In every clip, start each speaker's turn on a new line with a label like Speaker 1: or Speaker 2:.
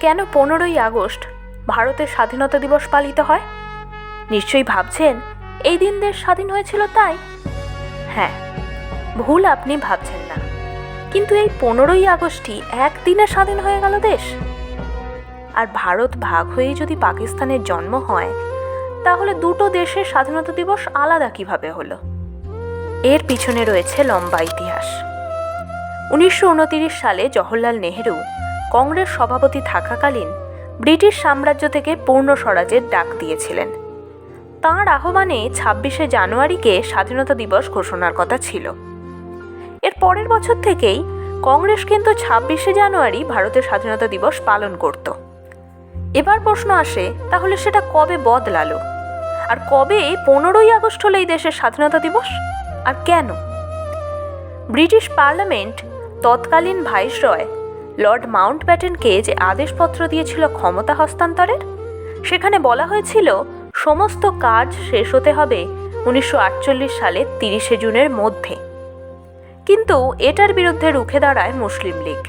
Speaker 1: কেন পনেরোই আগস্ট ভারতের স্বাধীনতা দিবস পালিত হয়? নিশ্চয়ই ভাবছেন, এই দিন দেশ স্বাধীন হয়েছিল তাই? হ্যাঁ ভুল আপনি ভাবছেন না। কিন্তু এই পনেরোই আগস্টই একদিনে স্বাধীন হয়ে গেল দেশ। আর ভারত ভাগ হয়েই যদি পাকিস্তানের জন্ম হয়, তাহলে দুটো দেশের স্বাধীনতা দিবস আলাদা কীভাবে হলো? এর পিছনে রয়েছে লম্বা ইতিহাস। উনিশশো উনত্রিশ সালে জওহরলাল নেহেরু কংগ্রেস সভাপতি থাকাকালীন ব্রিটিশ সাম্রাজ্য থেকে পূর্ণ স্বরাজের ডাক দিয়েছিলেন। তাঁর আহ্বানে ছাব্বিশে জানুয়ারিকে স্বাধীনতা দিবস ঘোষণার কথা ছিল। এর পরের বছর থেকেই কংগ্রেস কিন্তু ছাব্বিশে জানুয়ারি ভারতের স্বাধীনতা দিবস পালন করত। এবার প্রশ্ন আসে, তাহলে সেটা কবে বদলালো? আর কবে পনেরোই আগস্ট হলো এই দেশের স্বাধীনতা দিবস? আর কেন? ব্রিটিশ পার্লামেন্ট তৎকালীন ভাইসরয় লর্ড মাউন্ট ব্যাটেনকে যে আদেশপত্র দিয়েছিল ক্ষমতা হস্তান্তরের, সেখানে বলা হয়েছিল, সমস্ত কাজ শেষ হতে হবে উনিশশো আটচল্লিশ সালের তিরিশে জুনের মধ্যে। কিন্তু এটার বিরুদ্ধে রুখে দাঁড়ায় মুসলিম লীগ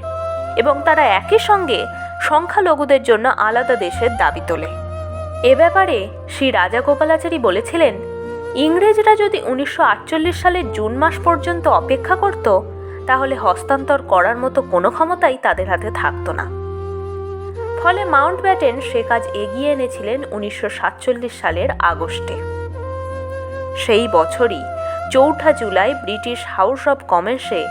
Speaker 1: এবং তারা একই সঙ্গে সংখ্যালঘুদের জন্য আলাদা দেশের দাবি তোলে। এ ব্যাপারে শ্রী রাজা রাজাগোপালাচারী বলেছিলেন, ইংরেজরা যদি উনিশশো আটচল্লিশ সালের জুন মাস পর্যন্ত অপেক্ষা করত তাহলে হস্তান্তর করার মতো কোনো ক্ষমতাই তাদের হাতে থাকতো না। ফলে মাউন্ট ব্যাটেন সে কাজ এগিয়ে এনেছিলেন উনিশশো সাতচল্লিশ সালের আগস্টে। সেই বছরই চৌঠা জুলাই ব্রিটিশ হাউস অব কমন্সে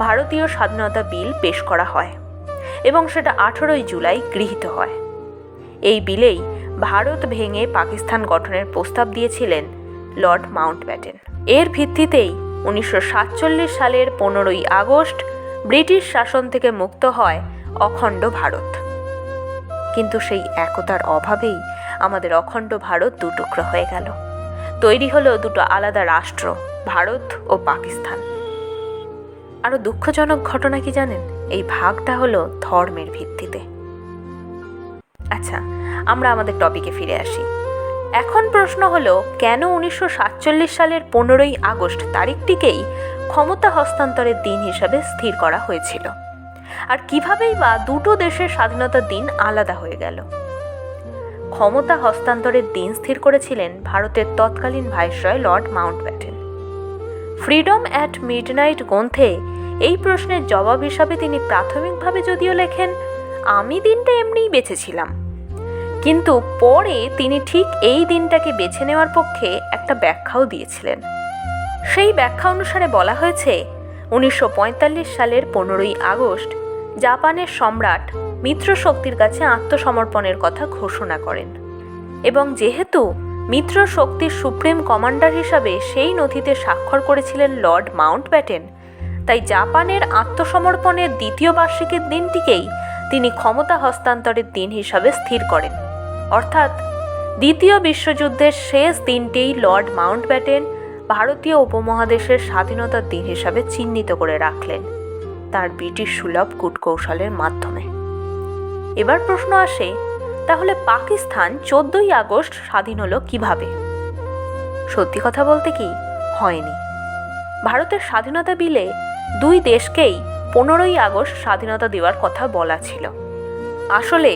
Speaker 1: ভারতীয় স্বাধীনতা বিল পেশ করা হয় এবং সেটা আঠেরোই জুলাই গৃহীত হয়। এই বিলেই ভারত ভেঙে পাকিস্তান গঠনের প্রস্তাব দিয়েছিলেন লর্ড মাউন্ট ব্যাটেন। এর ভিত্তিতেই উনিশশো সাতচল্লিশ সালের পনেরোই আগস্ট ব্রিটিশ শাসন থেকে মুক্ত হয় অখণ্ড ভারত। কিন্তু সেই একতার অভাবেই আমাদের অখণ্ড ভারত দুটুকরো হয়ে গেল। তৈরি হলো দুটো আলাদা রাষ্ট্র, ভারত ও পাকিস্তান। আরও দুঃখজনক ঘটনা কি জানেন? এই ভাগটা হলো ধর্মের ভিত্তিতে। আচ্ছা আমরা আমাদের টপিকে ফিরে আসি। এখন প্রশ্ন হলো, কেন উনিশশো সাতচল্লিশ সালের পনেরোই আগস্ট তারিখটিকেই ক্ষমতা হস্তান্তরের দিন হিসাবে স্থির করা হয়েছিল? আর কিভাবেই বা দুটো দেশের স্বাধীনতার দিন আলাদা হয়ে গেল? ক্ষমতা হস্তান্তরের দিন স্থির করেছিলেন ভারতের তৎকালীন viceroy Lord Mountbatten Freedom at Midnight গ্রন্থে এই প্রশ্নের জবাব হিসাবে তিনি প্রাথমিকভাবে যদিও লেখেন, আমি দিনটা এমনিই বেঁচেছিলাম কিন্তু পরে তিনি ঠিক এই দিনটাকে বেছে নেওয়ার পক্ষে একটা ব্যাখ্যাও দিয়েছিলেন। সেই ব্যাখ্যা অনুসারে বলা হয়েছে, উনিশশো পঁয়তাল্লিশ সালের পনেরোই আগস্ট জাপানের সম্রাট মিত্র শক্তির কাছে আত্মসমর্পণের কথা ঘোষণা করেন এবং যেহেতু মিত্র শক্তির সুপ্রিম কমান্ডার হিসাবে সেই নথিতে স্বাক্ষর করেছিলেন লর্ড মাউন্ট ব্যাটেন তাই জাপানের আত্মসমর্পণের দ্বিতীয় বার্ষিকীর দিনটিকেই তিনি ক্ষমতা হস্তান্তরের দিন হিসাবে স্থির করেন। অর্থাৎ দ্বিতীয় বিশ্বযুদ্ধের শেষ দিনটিই লর্ড মাউন্ট ব্যাটেন ভারতীয় উপমহাদেশের স্বাধীনতার দিন হিসাবে চিহ্নিত করে রাখলেন তার ব্রিটিশ সুলভ কূটকৌশলের মাধ্যমে। এবার প্রশ্ন আসে, তাহলে পাকিস্তান চোদ্দই আগস্ট স্বাধীন হলো কীভাবে? সত্যি কথা বলতে কি, হয়নি। ভারতের স্বাধীনতা বিলে দুই দেশকেই পনেরোই আগস্ট স্বাধীনতা দেওয়ার কথা বলা ছিল। আসলে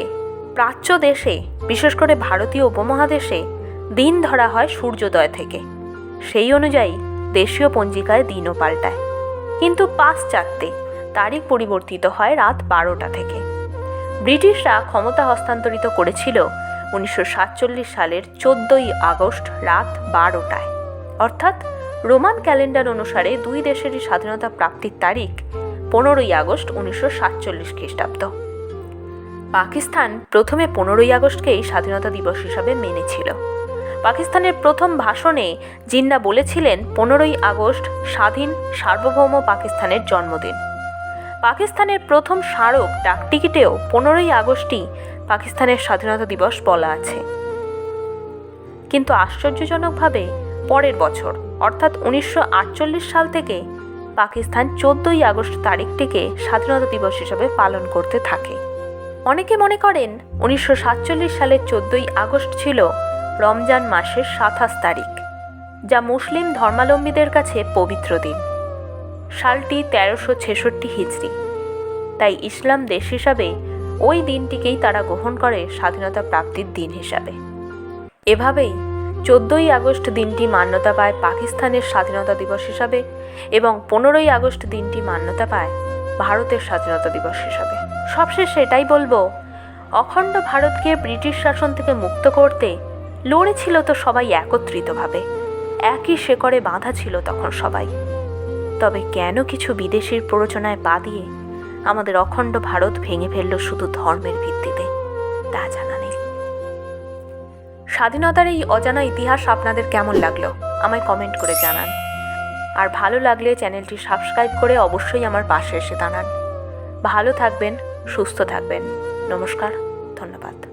Speaker 1: প্রাচ্য দেশে বিশেষ করে ভারতীয় উপমহাদেশে দিন ধরা হয় সূর্যোদয় থেকে। সেই অনুযায়ী দেশীয় পঞ্জিকায় দিনও পাল্টায়। কিন্তু পাশ্চাত্যে তারিখ পরিবর্তিত হয় রাত বারোটা থেকে। ব্রিটিশরা ক্ষমতা হস্তান্তরিত করেছিল উনিশশো সাতচল্লিশ সালের চোদ্দই আগস্ট রাত বারোটায়। অর্থাৎ রোমান ক্যালেন্ডার অনুসারে দুই দেশেরই স্বাধীনতা প্রাপ্তির তারিখ পনেরোই আগস্ট উনিশশো সাতচল্লিশ খ্রিস্টাব্দ। পাকিস্তান প্রথমে পনেরোই আগস্টকেই স্বাধীনতা দিবস হিসাবে মেনেছিল। পাকিস্তানের প্রথম ভাষণে জিন্না বলেছিলেন, পনেরোই আগস্ট স্বাধীন সার্বভৌম পাকিস্তানের জন্মদিন। পাকিস্তানের প্রথম স্মারক ডাকটিকিটেও পনেরোই আগস্টই পাকিস্তানের স্বাধীনতা দিবস বলা আছে। কিন্তু আশ্চর্যজনকভাবে, পরের বছর, অর্থাৎ উনিশশো আটচল্লিশ সাল থেকে পাকিস্তান চোদ্দই আগস্ট তারিখটিকে স্বাধীনতা দিবস হিসাবে পালন করতে থাকে। অনেকে মনে করেন উনিশশো সাতচল্লিশ সালের চোদ্দই আগস্ট ছিল রমজান মাসের সাতাশ তারিখ, যা মুসলিম ধর্মাবলম্বীদের কাছে পবিত্র দিন। সালটি তেরোশো ছেষট্টি হিজড়ি তাই ইসলাম দেশ হিসাবে ওই দিনটিকেই তারা গ্রহণ করে স্বাধীনতা প্রাপ্তির দিন হিসাবে। এভাবেই চোদ্দোই আগস্ট দিনটি মান্যতা পায় পাকিস্তানের স্বাধীনতা দিবস হিসাবে এবং পনেরোই আগস্ট দিনটি মান্যতা পায় ভারতের স্বাধীনতা দিবস হিসাবে। সবশেষে এটাই বলব। অখণ্ড ভারতকে ব্রিটিশ শাসন থেকে মুক্ত করতে লড়েছিল তো সবাই একত্রিতভাবে। একই শেকড়ে বাঁধা ছিল তখন সবাই। তবে কেন কিছু বিদেশির প্ররোচনায় পা দিয়ে আমাদের অখণ্ড ভারত ভেঙে ফেলল শুধু ধর্মের ভিত্তিতে? তা জানা নেই। স্বাধীনতার এই অজানা ইতিহাস আপনাদের কেমন লাগল? আমায় কমেন্ট করে জানান। আর ভালো লাগলে চ্যানেলটি সাবস্ক্রাইব করে অবশ্যই আমার পাশে এসে দাঁড়ান। ভালো থাকবেন সুস্থ থাকবেন। নমস্কার ধন্যবাদ।